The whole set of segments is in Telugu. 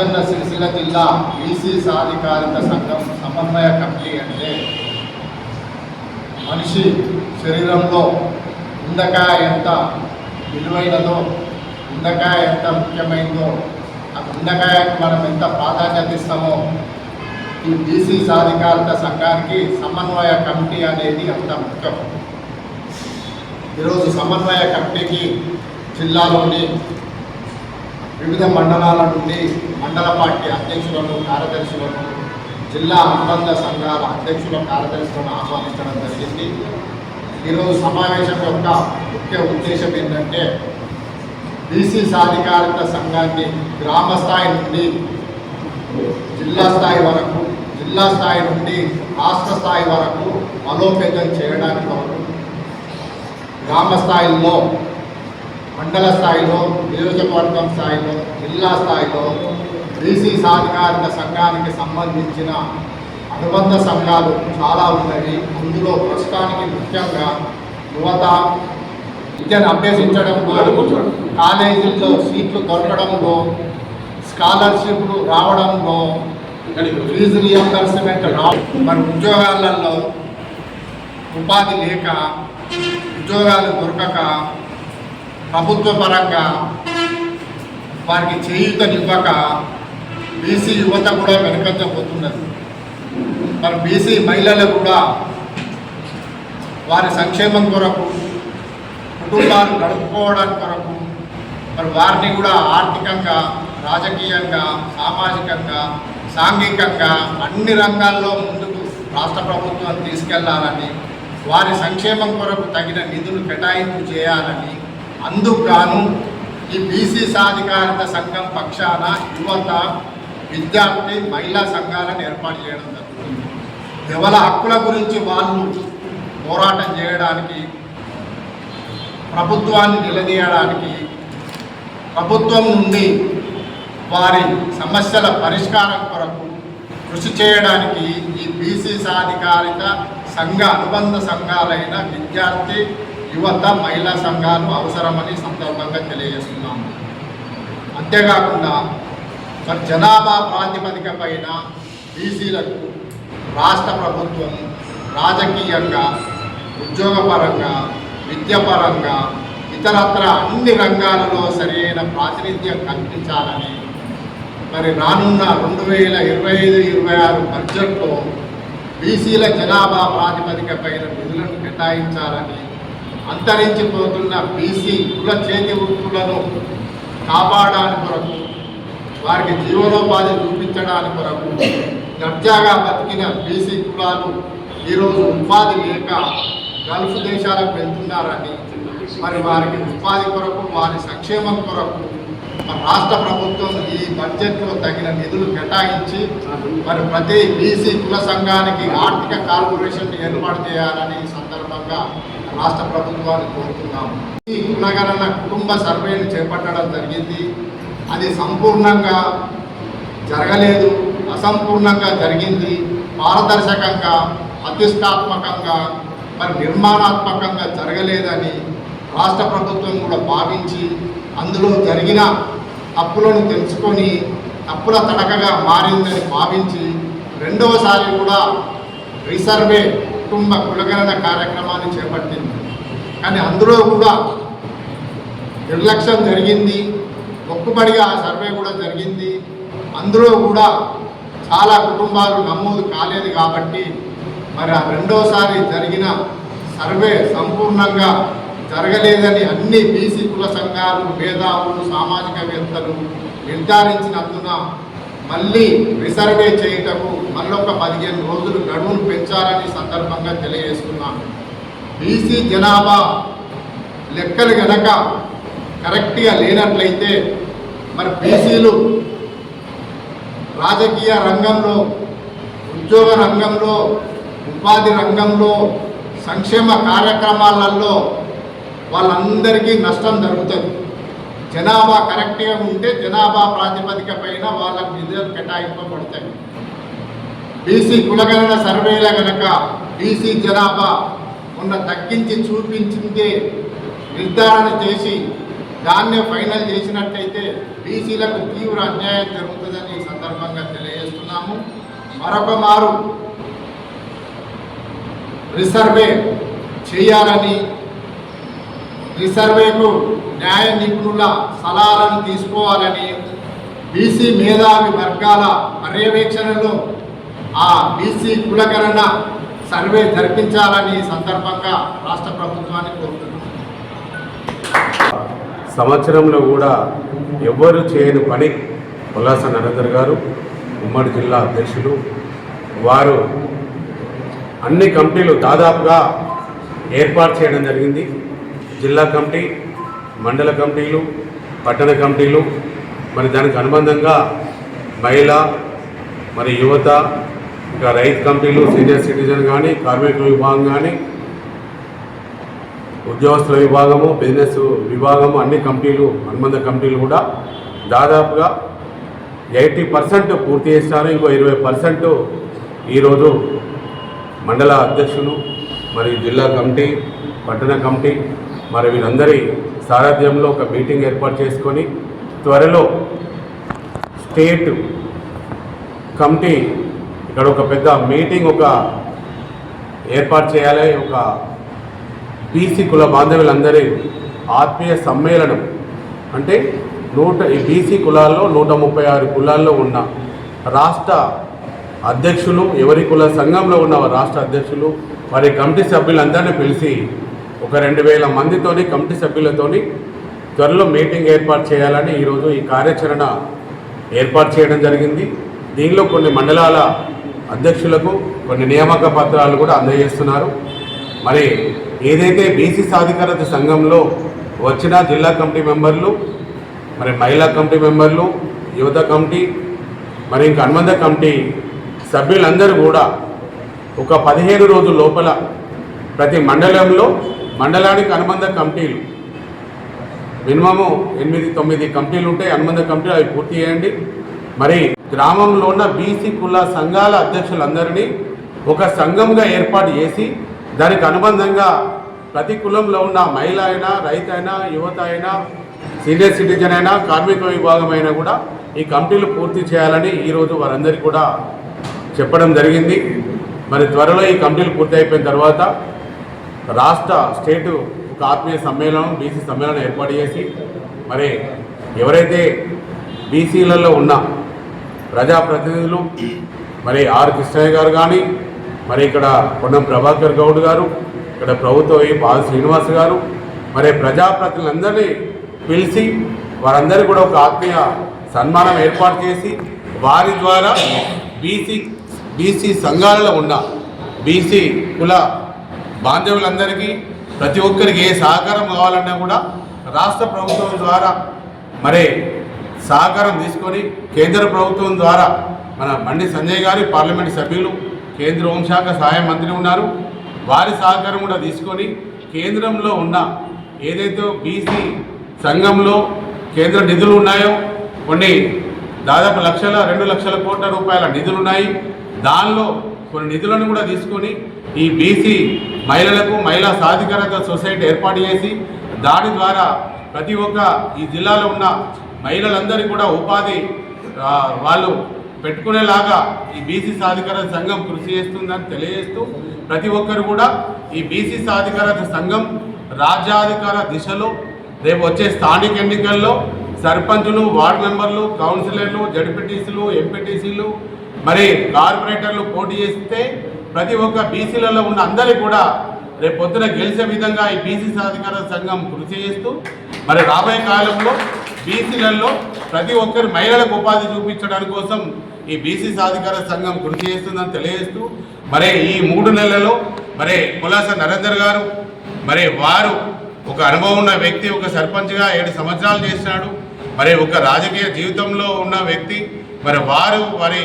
రాజన్న సిరిసిల్ల జిల్లా బీసీ సాధికారిత సంఘం సమన్వయ కమిటీ అంటే మనిషి శరీరంలో ఉండకాయ ఎంత విలువైనదో ఉండకాయ ఎంత ముఖ్యమైనదో ఆ ఉండకాయకు మనం ఎంత ప్రాధాన్యత ఇస్తామో ఈ బీసీ సాధికారిత సంఘానికి సమన్వయ కమిటీ అనేది అంత ముఖ్యం. ఈరోజు సమన్వయ కమిటీకి జిల్లాలోని వివిధ మండలాల నుండి మండల పార్టీ అధ్యక్షులను కార్యదర్శులను జిల్లా అనుబంధ సంఘాల అధ్యక్షుల కార్యదర్శులను ఆహ్వానించడం జరిగింది. ఈరోజు సమావేశం యొక్క ముఖ్య ఉద్దేశం ఏంటంటే బీసీ సాధికారిత సంఘాన్ని గ్రామ స్థాయి నుండి జిల్లా స్థాయి వరకు జిల్లా స్థాయి నుండి రాష్ట్ర స్థాయి వరకు బలోపేతం చేయడానికి వరకు గ్రామ స్థాయిలో మండల స్థాయిలో నియోజకవర్గం స్థాయిలో జిల్లా స్థాయిలో బీసీ సాధికారిత సంఘానికి సంబంధించిన అనుబంధ సంఘాలు చాలా ఉన్నవి అందులో ప్రస్తుతానికి ముఖ్యంగా యువత విద్యను అభ్యసించడంలో కాలేజీల్లో సీట్లు దొరకడంలో స్కాలర్షిప్లు రావడంలో ఫీజు రియంబర్స్మెంట్ రా మరి ఉద్యోగాలలో ఉపాధి లేక ఉద్యోగాలు దొరకక ప్రభుత్వ పరంగా వారికి చేయూతనివ్వక బీసీ యువత కూడా వెనుకంచబోతున్నది మరి బీసీ మహిళలు కూడా వారి సంక్షేమం కొరకు కుటుంబాలు గడుపుకోవడానికి కొరకు మరి వారిని కూడా ఆర్థికంగా రాజకీయంగా సామాజికంగా సాంఘికంగా అన్ని రంగాల్లో ముందుకు రాష్ట్ర ప్రభుత్వం తీసుకెళ్ళాలని వారి సంక్షేమం కొరకు తగిన నిధులు కేటాయింపు చేయాలని అందుకు ఈ బీసీ సాధికారత సంఘం పక్షాన యువత విద్యార్థి మహిళా సంఘాలను ఏర్పాటు చేయడం జరుగుతుంది. ఎవరి హక్కుల గురించి వాళ్ళు పోరాటం చేయడానికి ప్రభుత్వాన్ని నిలదీయడానికి ప్రభుత్వం నుండి వారి సమస్యల పరిష్కారం కొరకు కృషి చేయడానికి ఈ బీసీ సాధికారిత సంఘ అనుబంధ సంఘాలైన విద్యార్థి యువత మహిళా సంఘాలు అవసరమని సందర్భంగా తెలియజేస్తున్నాము. అంతేకాకుండా మరి జనాభా ప్రాతిపదిక పైన బీసీలకు రాష్ట్ర ప్రభుత్వం రాజకీయంగా ఉద్యోగపరంగా విద్యపరంగా ఇతరత్ర అన్ని రంగాలలో సరైన ప్రాతినిధ్యం కల్పించాలని మరి రానున్న రెండు వేల ఇరవై ఐదు ఇరవై ఆరు బడ్జెట్లో బీసీల జనాభా ప్రాతిపదిక పైన నిధులను కేటాయించాలని అంతరించిపోతున్న బీసీ కుల చేతి వృత్తులను కాపాడడానికి కొరకు వారికి జీవనోపాధి చూపించడానికి కొరకు దర్జాగా బతికిన బీసీ కులాలు ఈరోజు ఉపాధి లేక గల్ఫ్ దేశాలకు వెళ్తున్నారని మరి వారికి ఉపాధి కొరకు వారి సంక్షేమం కొరకు రాష్ట్ర ప్రభుత్వం ఈ బడ్జెట్లో తగిన నిధులు కేటాయించి మరి ప్రతి బీసీ కుల సంఘానికి ఆర్థిక కార్పొరేషన్ ఏర్పాటు చేయాలని సందర్భంగా రాష్ట్ర ప్రభుత్వాన్ని కోరుతున్నాము. ఈ గుణగణన కుటుంబ సర్వేను చేపట్టడం జరిగింది. అది సంపూర్ణంగా జరగలేదు అసంపూర్ణంగా జరిగింది. పారదర్శకంగా ప్రతిష్టాత్మకంగా మరి నిర్మాణాత్మకంగా జరగలేదని రాష్ట్ర ప్రభుత్వం కూడా భావించి అందులో జరిగిన తప్పులను తెలుసుకొని తప్పుల తడకగా మారిందని భావించి రెండవసారి కూడా రీసర్వే కుటుంబ కులగణన కార్యక్రమాన్ని చేపట్టింది. కానీ అందులో కూడా నిర్లక్ష్యం జరిగింది. మొక్కుబడిగా ఆ సర్వే కూడా జరిగింది. అందులో కూడా చాలా కుటుంబాలు నమోదు కాలేదు కాబట్టి మరి ఆ రెండోసారి జరిగిన సర్వే సంపూర్ణంగా జరగలేదని అన్ని బీసీ కుల సంఘాలు మేధావులు సామాజికవేత్తలు నిర్ధారించినందున మళ్ళీ రిసర్వే చేయటము మళ్ళొక పదిహేను రోజులు గడువును పెంచాలని సందర్భంగా తెలియజేస్తున్నాను బీసీ జనాభా లెక్కలు గనక కరెక్ట్గా లేనట్లయితే మరి బీసీలు రాజకీయ రంగంలో ఉద్యోగ రంగంలో ఉపాధి రంగంలో సంక్షేమ కార్యక్రమాలలో వాళ్ళందరికీ నష్టం జరుగుతుంది. జనాభా కరెక్ట్గా ఉంటే జనాభా ప్రాతిపదిక పైన వాళ్ళకు నిధులు కేటాయింపబడతాయి. బీసీ కులగణన సర్వేల కనుక బీసీ జనాభా ఉన్న తగ్గించి చూపించిందే నిర్ధారణ చేసి దాన్నే ఫైనల్ చేసినట్టయితే బీసీలకు తీవ్ర అన్యాయం జరుగుతుందని ఈ సందర్భంగా తెలియజేస్తున్నాము. మరొక మారు రిసర్వే చేయాలని రిజర్వేకు న్యాయ నిపుణుల సలహాలను తీసుకోవాలని బీసీ మేధావి వర్గాల పర్యవేక్షణలో ఆ బీసీ కులగణన సర్వే జరిపించాలని సందర్భంగా రాష్ట్ర ప్రభుత్వాన్ని కోరుతున్నాం. సంవత్సరంలో కూడా ఎవ్వరు చేయని పని ఉల్లాస నరేందర్ గారు ఉమ్మడి జిల్లా అధ్యక్షులు. వారు అన్ని కమిటీలు దాదాపుగా ఏర్పాటు చేయడం జరిగింది. జిల్లా కమిటీ మండల కమిటీలు పట్టణ కమిటీలు మరి దానికి అనుబంధంగా మహిళ మరి యువత ఇంకా రైతు కమిటీలు సీనియర్ సిటిజన్ కానీ కార్మికుల విభాగం కానీ ఉద్యోగస్తుల విభాగము బిజినెస్ విభాగము అన్ని కమిటీలు అనుబంధ కమిటీలు కూడా దాదాపుగా ఎయిటీ పర్సెంట్ పూర్తి చేసినారు ఇంకో ఇరవై పర్సెంట్ ఈరోజు మండల అధ్యక్షులు మరియు జిల్లా కమిటీ పట్టణ కమిటీ మరి వీరందరి సారథ్యంలో ఒక మీటింగ్ ఏర్పాటు చేసుకొని త్వరలో స్టేట్ కమిటీ ఇక్కడ ఒక పెద్ద మీటింగ్ ఒక ఏర్పాటు చేయాలి. ఒక బీసీ కుల బాంధవులందరి ఆత్మీయ సమ్మేళనం. అంటే నూట ఈ బీసీ కులాల్లో నూట ముప్పై ఆరు కులాల్లో ఉన్న రాష్ట్ర అధ్యక్షులు ఎవరి కుల సంఘంలో ఉన్న రాష్ట్ర అధ్యక్షులు వారి కమిటీ సభ్యులందరినీ పిలిచి ఒక రెండు వేల మందితోని కమిటీ సభ్యులతోని త్వరలో మీటింగ్ ఏర్పాటు చేయాలని ఈరోజు ఈ కార్యాచరణ ఏర్పాటు చేయడం జరిగింది. దీనిలో కొన్ని మండలాల అధ్యక్షులకు కొన్ని నియామక పత్రాలు కూడా అందజేస్తున్నారు. మరి ఏదైతే బీసీ సాధికారత సంఘంలో వచ్చిన జిల్లా కమిటీ మెంబర్లు మరి మహిళా కమిటీ మెంబర్లు యువత కమిటీ మరి ఇంకా అనుబంధ కమిటీ సభ్యులందరూ కూడా ఒక పదిహేను రోజుల లోపల ప్రతి మండలంలో మండలానికి అనుబంధ కమిటీలు. మినిమము ఎనిమిది తొమ్మిది కంపెనీలు ఉంటాయి అనుబంధ కంపెనీలు అవి పూర్తి చేయండి. మరి గ్రామంలో ఉన్న బీసీ కుల సంఘాల అధ్యక్షులందరినీ ఒక సంఘంగా ఏర్పాటు చేసి దానికి అనుబంధంగా ప్రతి కులంలో ఉన్న మహిళ అయినా రైతు అయినా యువత అయినా సీనియర్ సిటిజన్ అయినా కార్మిక విభాగం అయినా కూడా ఈ కమిటీలు పూర్తి చేయాలని ఈరోజు వారందరికీ కూడా చెప్పడం జరిగింది. మరి త్వరలో ఈ కమిటీలు పూర్తి అయిపోయిన తర్వాత రాష్ట్ర స్టేటు ఒక ఆత్మీయ సమ్మేళనం బీసీ సమ్మేళనం ఏర్పాటు చేసి మరి ఎవరైతే బీసీలలో ఉన్న ప్రజాప్రతినిధులు మరి ఆర్ కృష్ణయ్య గారు కానీ మరి ఇక్కడ కొండం ప్రభాకర్ గౌడ్ గారు ఇక్కడ ప్రభుత్వ ఈ బాల శ్రీనివాస్ గారు మరి ప్రజాప్రతినిధులందరినీ పిలిచి వారందరూ కూడా ఒక ఆత్మీయ సన్మానం ఏర్పాటు చేసి వారి ద్వారా బీసీ బీసీ సంఘాలలో ఉన్న బీసీ కుల బాంధవులందరికీ ప్రతి ఒక్కరికి ఏ సహకారం కావాలన్నా కూడా రాష్ట్ర ప్రభుత్వం ద్వారా మరే సహకారం తీసుకొని కేంద్ర ప్రభుత్వం ద్వారా మన బండి సంజయ్ గారి పార్లమెంట్ సభ్యులు కేంద్ర హోంశాఖ సహాయ మంత్రి ఉన్నారు. వారి సహకారం కూడా తీసుకొని కేంద్రంలో ఉన్న ఏదైతే బీసీ సంఘంలో కేంద్ర నిధులు ఉన్నాయో కొన్ని దాదాపు లక్షల రెండు లక్షల కోట్ల రూపాయల నిధులు ఉన్నాయి. దానిలో కొన్ని నిధులను కూడా తీసుకొని ఈ బీసీ మహిళలకు మహిళా సాధికారత సొసైటీ ఏర్పాటు చేసి దాని ద్వారా ప్రతి ఒక్క ఈ జిల్లాలో ఉన్న మహిళలందరికీ కూడా ఉపాధి వాళ్ళు పెట్టుకునేలాగా ఈ బీసీ సాధికారత సంఘం కృషి చేస్తుందని తెలియజేస్తూ ప్రతి ఒక్కరు కూడా ఈ బీసీ సాధికారత సంఘం రాజ్యాధికార దిశలో రేపు వచ్చే స్థానిక ఎన్నికల్లో సర్పంచులు వార్డు మెంబర్లు కౌన్సిలర్లు జడ్పీటీసీలు ఎంపీటీసీలు మరి కార్పొరేటర్లు పోటీ చేస్తే ప్రతి ఒక్క బీసీలలో ఉన్న అందరికీ కూడా రేపు పొద్దున గెలిచే విధంగా ఈ బీసీ సాధికార సంఘం కృషి చేస్తూ మరి రాబోయే కాలంలో బీసీలలో ప్రతి ఒక్కరి మహిళలకు ఉపాధి చూపించడానికి కోసం ఈ బీసీ సాధికార సంఘం కృషి చేస్తుందని తెలియజేస్తూ మరి ఈ మూడు నెలలలో మరి కులాస నరేందర్ గారు మరి వారు ఒక అనుభవం ఉన్న వ్యక్తి ఒక సర్పంచ్గా ఏడు సంవత్సరాలు చేసినాడు మరి ఒక రాజకీయ జీవితంలో ఉన్న వ్యక్తి మరి వారు వారి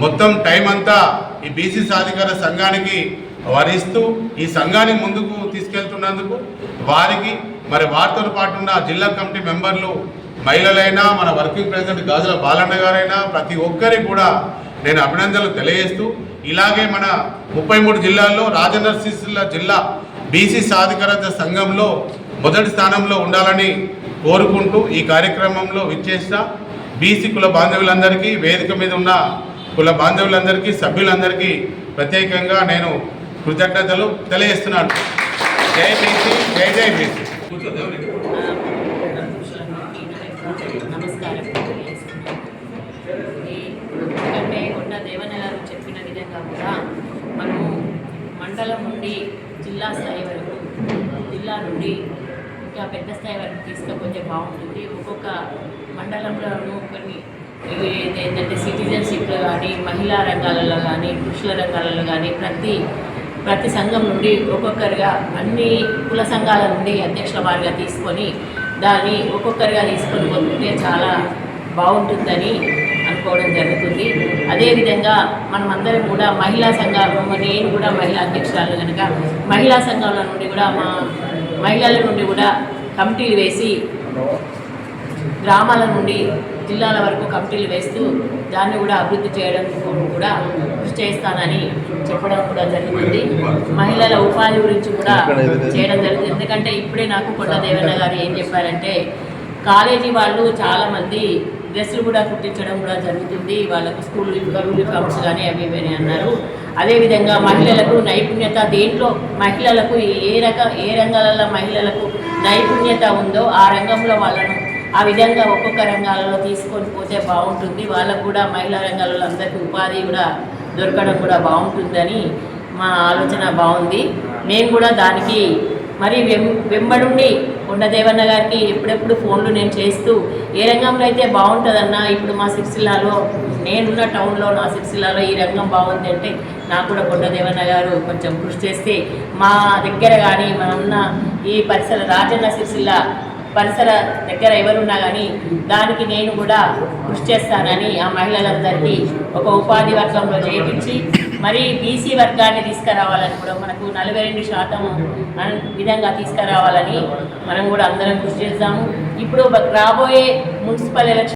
మొత్తం టైం అంతా ఈ బీసీ సాధికార సంఘానికి వరిస్తూ ఈ సంఘాన్ని ముందుకు తీసుకెళ్తున్నందుకు వారికి మరి వారితో పాటు ఉన్న జిల్లా కమిటీ మెంబర్లు మహిళలైనా మన వర్కింగ్ ప్రెసిడెంట్ గాజుల బాలన్న గారైనా ప్రతి ఒక్కరికి కూడా నేను అభినందనలు తెలియజేస్తూ ఇలాగే మన ముప్పై మూడు జిల్లాల్లో రాజన్న సిరిసిల్ల జిల్లా బీసీ సాధికారత సంఘంలో మొదటి స్థానంలో ఉండాలని కోరుకుంటూ ఈ కార్యక్రమంలో విచ్చేసిన బీసీ కుల బాంధవులందరికీ వేదిక మీద ఉన్న కుల బాంధవులందరికీ సభ్యులందరికీ ప్రత్యేకంగా నేను కృతజ్ఞతలు తెలియజేస్తున్నాను. జై బీసీ జై జై బీసీ. నమస్కారం. ఎందుకంటే కొండ దేవన్న గారు చెప్పిన విధంగా కూడా మనము మండలం నుండి జిల్లా స్థాయి వరకు జిల్లా నుండి ఇంకా పెద్ద స్థాయి వరకు తీసుకపోతే బాగుంటుంది. ఒక్కొక్క మండలంలోనూ కొన్ని ఏంటంటే సిటిజన్షిప్లో కానీ మహిళా రంగాలలో కానీ పురుషుల రంగాలలో కానీ ప్రతి ప్రతి సంఘం నుండి ఒక్కొక్కరిగా అన్ని కుల సంఘాల నుండి అధ్యక్షుల వారిగా తీసుకొని దాన్ని ఒక్కొక్కరిగా తీసుకొని పోతుంటే చాలా బాగుంటుందని అనుకోవడం జరుగుతుంది. అదేవిధంగా మనమందరం కూడా మహిళా సంఘాలు నేను కూడా మహిళా అధ్యక్షురాలు కనుక మహిళా సంఘాల నుండి కూడా మా మహిళల నుండి కూడా కమిటీలు వేసి గ్రామాల నుండి జిల్లాల వరకు కమిటీలు వేస్తూ దాన్ని కూడా అభివృద్ధి చేయడం కూడా కృషి చేస్తానని చెప్పడం కూడా జరుగుతుంది మహిళల ఉపాధి గురించి కూడా చేయడం జరుగుతుంది ఎందుకంటే ఇప్పుడే నాకు కొండ దేవన్న గారు ఏం చెప్పారంటే కాలేజీ వాళ్ళు చాలామంది డ్రెస్సులు కూడా కుట్టించడం కూడా జరుగుతుంది. వాళ్ళకు స్కూల్ యూనిఫామ్స్ కానీ అవి ఇవని అన్నారు. అదేవిధంగా మహిళలకు నైపుణ్యత దేంట్లో మహిళలకు ఏ రక ఏ రంగాలలో మహిళలకు నైపుణ్యత ఉందో ఆ రంగంలో వాళ్ళను ఆ విధంగా ఒక్కొక్క రంగాలలో తీసుకొని పోతే బాగుంటుంది. వాళ్ళకు కూడా మహిళా రంగాలలో అందరికీ ఉపాధి కూడా దొరకడం కూడా బాగుంటుందని మా ఆలోచన బాగుంది. మేము కూడా దానికి మరి వెం వెంబడుండి కొండదేవన్న గారికి ఎప్పుడెప్పుడు ఫోన్లు నేను చేస్తూ ఏ రంగంలో అయితే బాగుంటుందన్నా ఇప్పుడు మా సిరిసిల్లాలో నేనున్న టౌన్లో నా సిరిసిల్లాలో ఈ రంగం బాగుంది అంటే నాకు కూడా కొండదేవన్న గారు కొంచెం కృషి చేస్తే మా దగ్గర కానీ మనమున్న ఈ పరిసర రాజన్న సిరిసిల్ల పరిసర దగ్గర ఎవరున్నా కానీ దానికి నేను కూడా కృషి చేస్తానని ఆ మహిళలందరికీ ఒక ఉపాధి వర్గంలో చేయించి మరి బీసీ వర్గాన్ని తీసుకురావాలని కూడా మనకు నలభై రెండు శాతం విధంగా తీసుకురావాలని మనం కూడా అందరం కృషి చేద్దాము. ఇప్పుడు రాబోయే మున్సిపల్ ఎలక్షన్